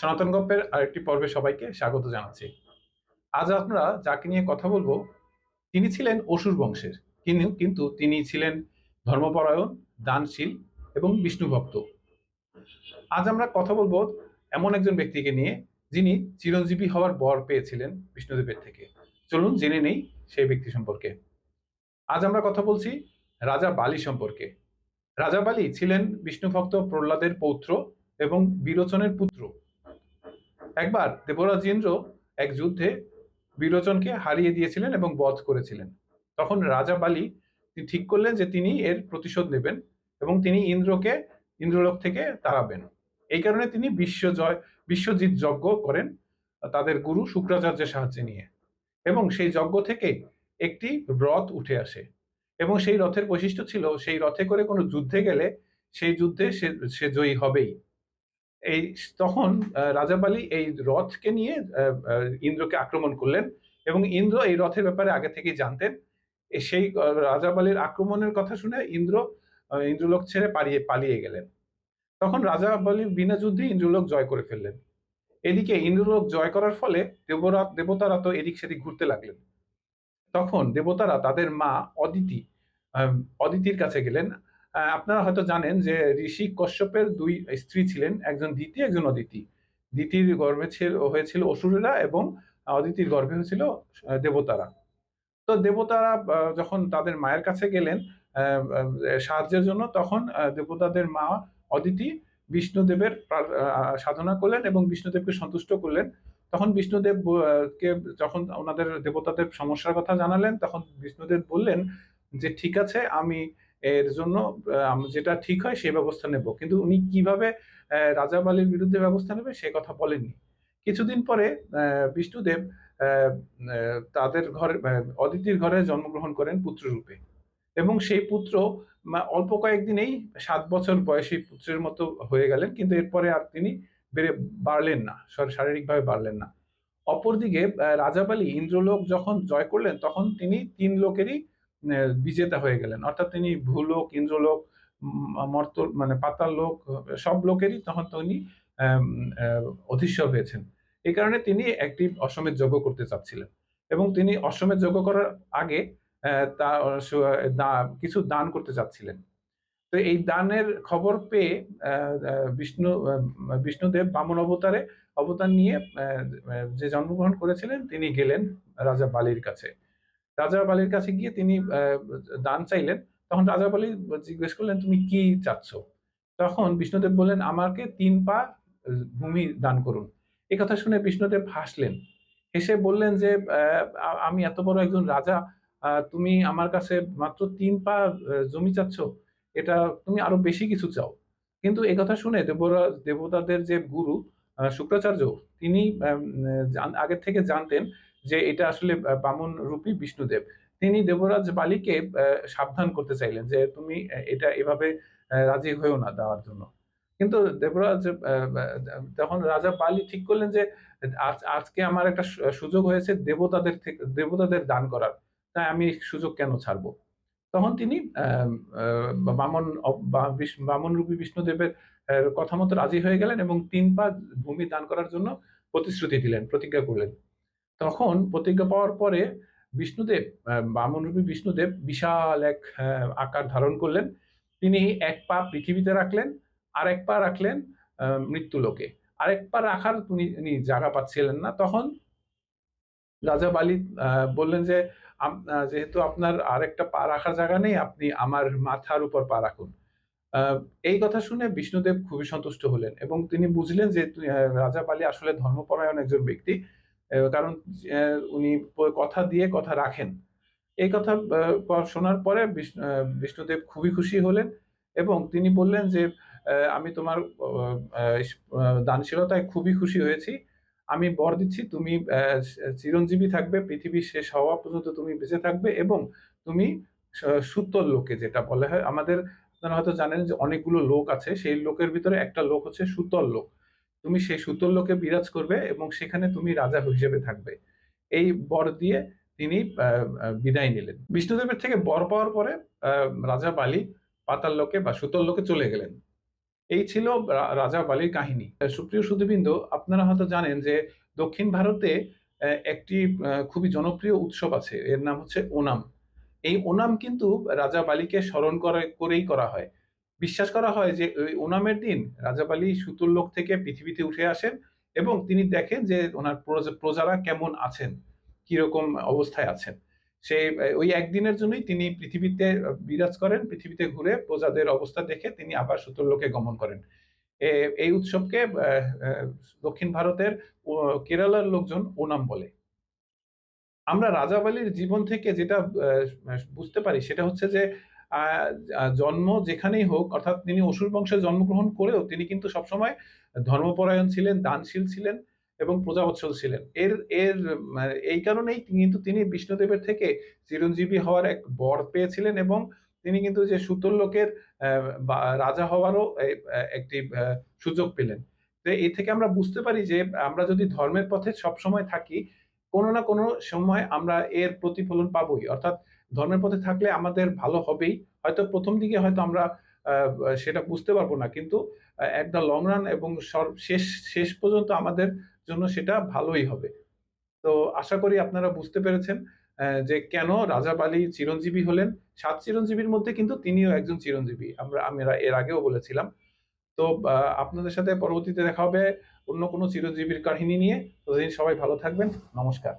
সনাতন গল্পের আরেকটি পর্বে সবাইকে স্বাগত জানাচ্ছি। আজ আমরা যাকে নিয়ে কথা বলব, তিনি ছিলেন অসুর বংশের। কিন্তু তিনি ছিলেন ধর্মপরায়ণ, দানশীল এবং বিষ্ণুভক্ত আজ আমরা কথা বলব এমন একজন ব্যক্তিকে নিয়ে, যিনি চিরঞ্জীবী হওয়ার বর পেয়েছিলেন বিষ্ণুদেবের থেকে। চলুন জেনে নেই সেই ব্যক্তি সম্পর্কে। আজ আমরা কথা বলছি রাজা বালি সম্পর্কে। রাজা বালি ছিলেন বিষ্ণুভক্ত প্রহ্লাদের পৌত্র এবং বিরোচনের পুত্র। একবার দেবরাজ ইন্দ্র এক যুদ্ধে বিরোচনকে হারিয়ে দিয়েছিলেন এবং বধ করেছিলেন। তখন রাজা বালি ঠিক করলেন যে তিনি এর প্রতিশোধ নেবেন এবং তিনি ইন্দ্রকে, ইন্দ্রলোক থেকে তাড়াবেন। এই কারণে তিনি বিশ্ব জয়, বিশ্বজিৎ যজ্ঞ করেন তাদের গুরু শুক্রাচার্যের সাহায্যে নিয়ে। এবং সেই যজ্ঞ থেকে একটি রথ উঠে আসে। এবং সেই রথের বৈশিষ্ট্য ছিল, সেই রথে করে কোনো যুদ্ধে গেলে সেই যুদ্ধে সে সে জয়ী হবেই। এই তখন আহ, রাজা এই রথকে নিয়ে ইন্দ্রকে আক্রমণ করলেন এবং ইন্দ্র এই রথের ব্যাপারে আগে থেকেই জানতেন। সেই রাজাবালির আক্রমণের কথা শুনে ইন্দ্র ইন্দ্রলোক ছেড়ে পালিয়ে পালিয়ে গেলেন। তখন রাজা বালি বিনা যুদ্ধে ইন্দ্রলোক জয় করে ফেললেন। এদিকে ইন্দ্রলোক জয় করার ফলে দেবরা দেবতারা তো এদিক সেদিক ঘুরতে লাগলেন। তখন দেবতারা তাদের মা অদিতি অদিতির কাছে গেলেন। আপনারা হয়তো জানেন যে ঋষি কশ্যপের দুই স্ত্রী ছিলেন, একজন দিতি একজন অদিতি দিতির গর্ভে ছিল, হয়েছিল অসুরেরা এবং অদিতির গর্ভে হয়েছিল দেবতারা। তো দেবতারা যখন তাদের মায়ের কাছে গেলেন সাহায্যের জন্য, তখন দেবতাদের মা অদিতি বিষ্ণুদেবের সাধনা করলেন এবং বিষ্ণুদেবকে সন্তুষ্ট করলেন। তখন বিষ্ণুদেব কে যখন ওনাদের দেবতাদের সমস্যার কথা জানালেন, তখন বিষ্ণুদেব বললেন যে, ঠিক আছে, আমি এর জন্য যেটা ঠিক হয় সেই ব্যবস্থা নেব। কিন্তু উনি কীভাবে রাজা বালির বিরুদ্ধে ব্যবস্থা নেবে সে কথা বলেননি। কিছুদিন পরে বিষ্ণুদেব তাদের ঘরে অদিতির ঘরে জন্মগ্রহণ করেন পুত্ররূপে এবং সেই পুত্র অল্প কয়েকদিনেই সাত বছর বয়সী পুত্রের মতো হয়ে গেলেন কিন্তু এরপরে আর তিনি বেড়ে বাড়লেন না শারীরিকভাবে বাড়লেন না। অপরদিকে আহ, রাজা বালি ইন্দ্রলোক যখন জয় করলেন তখন তিনি তিন লোকেরই বিজেতা হয়ে গেলেন। অর্থাৎ তিনি ভূলোক ইন্দ্রলোক মর্ত মানে পাতাল লোক, সব লোকেরই তখন তিনি অধীশ্বর হয়েছেন। এই কারণে তিনি একটি অসমের যজ্ঞ করতে চাচ্ছিলেন এবং তিনি অশ্বমেধ যজ্ঞ করার আগে তা কিছু দান করতে চাচ্ছিলেন। তো এই দানের খবর পেয়ে বিষ্ণু বিষ্ণুদেব বামন অবতারে অবতার নিয়ে যে জন্মগ্রহণ করেছিলেন, তিনি গেলেন রাজা বালির কাছে। রাজা বালির কাছে গিয়ে তিনি দান চাইলেন। তখন রাজা বালি জিজ্ঞেস করলেন, তুমি কি চাচ্ছ? তখন বিষ্ণুদেব বললেন, আমাকে তিন পা ভূমি দান করুন। এই কথা শুনে বিষ্ণুদেব হাসলেন। হেসে বললেন যে আমি এত বড় একজন রাজা তুমি আমার কাছে মাত্র তিন পা জমি চাচ্ছ। এটা তুমি আরও বেশি কিছু চাও। কিন্তু এই কথা শুনে দেবরা, দেবতাদের যে গুরু শুক্রাচার্য, তিনি আগের থেকে জানতেন যে এটা আসলে বামন রূপী বিষ্ণুদেব। তিনি দেবরাজ বালিকে সাবধান করতে চাইলেন যে তুমি এটা এভাবে রাজি হয়েও না দেওয়ার জন্য। কিন্তু দেবরাজ তখন রাজা বালি ঠিক করলেন যে আজকে আমার একটা সুযোগ হয়েছে দেবতাদের থেকে দেবতাদের দান করার। তাই আমি সুযোগ কেন ছাড়বো? তখন তিনি বামন বামন রূপী বিষ্ণুদেবের কথা মতো রাজি হয়ে গেলেন এবং তিন পা ভূমি দান করার জন্য প্রতিশ্রুতি দিলেন, প্রতিজ্ঞা করলেন। তখন প্রতিজ্ঞা পাওয়ার পরে বিষ্ণুদেব বামনরূপী বিষ্ণুদেব বিশাল এক আকার ধারণ করলেন। তিনি এক পা পৃথিবীতে রাখলেন আর এক পা রাখলেন মৃত্যুলোকে। আরেক পা রাখার তিনি জায়গা পাচ্ছিলেন না। তখন রাজা বালি বললেন যে যেহেতু আপনার আরেকটা পা রাখার জায়গা নেই, আপনি আমার মাথার উপর পা রাখুন। এই কথা শুনে বিষ্ণুদেব খুবই সন্তুষ্ট হলেন এবং তিনি বুঝলেন যে রাজা বালি আসলে ধর্মপরায়ণ একজন ব্যক্তি। কারণ উনি কথা দিয়ে কথা রাখেন। এই কথা শোনার পরে বিষ্ণু- বিষ্ণুদেব খুবই খুশি হলেন এবং তিনি বললেন যে আমি তোমার দানশীলতায় খুবই খুশি হয়েছি। আমি বর দিচ্ছি, তুমি চিরঞ্জীবী থাকবে পৃথিবীর শেষ হওয়া পর্যন্ত তুমি বেঁচে থাকবে এবং তুমি, স- সুতল লোকে, যেটা বলা হয়। আমাদের, আপনারা হয়তো জানেন যে অনেকগুলো লোক আছে, সেই লোকের ভিতরে একটা লোক হচ্ছে সুতল লোক। তুমি সেই সুতল লোকে বিরাজ করবে এবং সেখানে তুমি রাজা হিসেবে থাকবে এই বর দিয়ে তিনি বিদায় নিলেন বিষ্ণুদেবের থেকে বর পাওয়ার পরে রাজা বালি পাতাল লোকে বা সুতল লোকে চলে গেলেন এই ছিল রাজা বালির কাহিনী। সুপ্রিয় সুধীবৃন্দ, আপনারা হয়তো জানেন যে দক্ষিণ ভারতে একটি খুবই জনপ্রিয় উৎসব আছে। এর নাম হচ্ছে ওনাম। এই ওনাম কিন্তু রাজা বালিকে স্মরণ করে করেই করা হয়। বিশ্বাস করা হয় যে ওই ওনামের দিন রাজা বালি সুতুর লোক থেকে পৃথিবীতে উঠে আসেন এবং তিনি দেখেন যে ওনার প্রজা প্রজারা কেমন আছেন, কীরকম অবস্থায় আছেন। সে এ ওই একদিনের জন্যই তিনি পৃথিবীতে বিরাজ করেন। পৃথিবীতে ঘুরে প্রজাদের অবস্থা দেখে তিনি আবার সুতুর লোকে গমন করেন। এই উৎসবকে দক্ষিণ ভারতের কেরালার লোকজন ওনাম বলে। আমরা রাজাবালির জীবন থেকে যেটা বুঝতে পারি সেটা হচ্ছে যে জন্ম যেখানেই হোক অর্থাৎ তিনি অসুর বংশে জন্মগ্রহণ করেও তিনি কিন্তু সবসময় ধর্মপরায়ণ ছিলেন, দানশীল ছিলেন এবং প্রজাবৎসল ছিলেন। এর এর এই কারণেই কিন্তু তিনি বিষ্ণুদেবের থেকে চিরঞ্জীবী হওয়ার এক বর পেয়েছিলেন এবং তিনি কিন্তু যে সুতোর লোকের রাজা হওয়ারও একটি সুযোগ পেলেন। তো এ থেকে আমরা বুঝতে পারি যে আমরা যদি ধর্মের পথে সবসময় থাকি, কোনো না কোনো সময় আমরা এর প্রতিফলন পাবই অর্থাৎ ধর্মের পথে থাকলে আমাদের ভালো হবেই। হয়তো প্রথম দিকে হয়তো আমরা সেটা বুঝতে পারব না। কিন্তু এট লং রান এবং শেষ শেষ পর্যন্ত আমাদের জন্য সেটা ভালোই হবে। তো আশা করি আপনারা বুঝতে পেরেছেন যে কেন রাজা বালি চিরঞ্জীবী হলেন। সাত চিরঞ্জীবীর মধ্যে কিন্তু তিনিও একজন চিরঞ্জীবী। আমরা আমরা এর আগেও বলেছিলাম। তো আপনাদের সাথে পরবর্তীতে দেখা হবে অন্য কোনো চিরঞ্জীবীর কাহিনী নিয়ে। ততদিন সবাই ভালো থাকবেন। নমস্কার।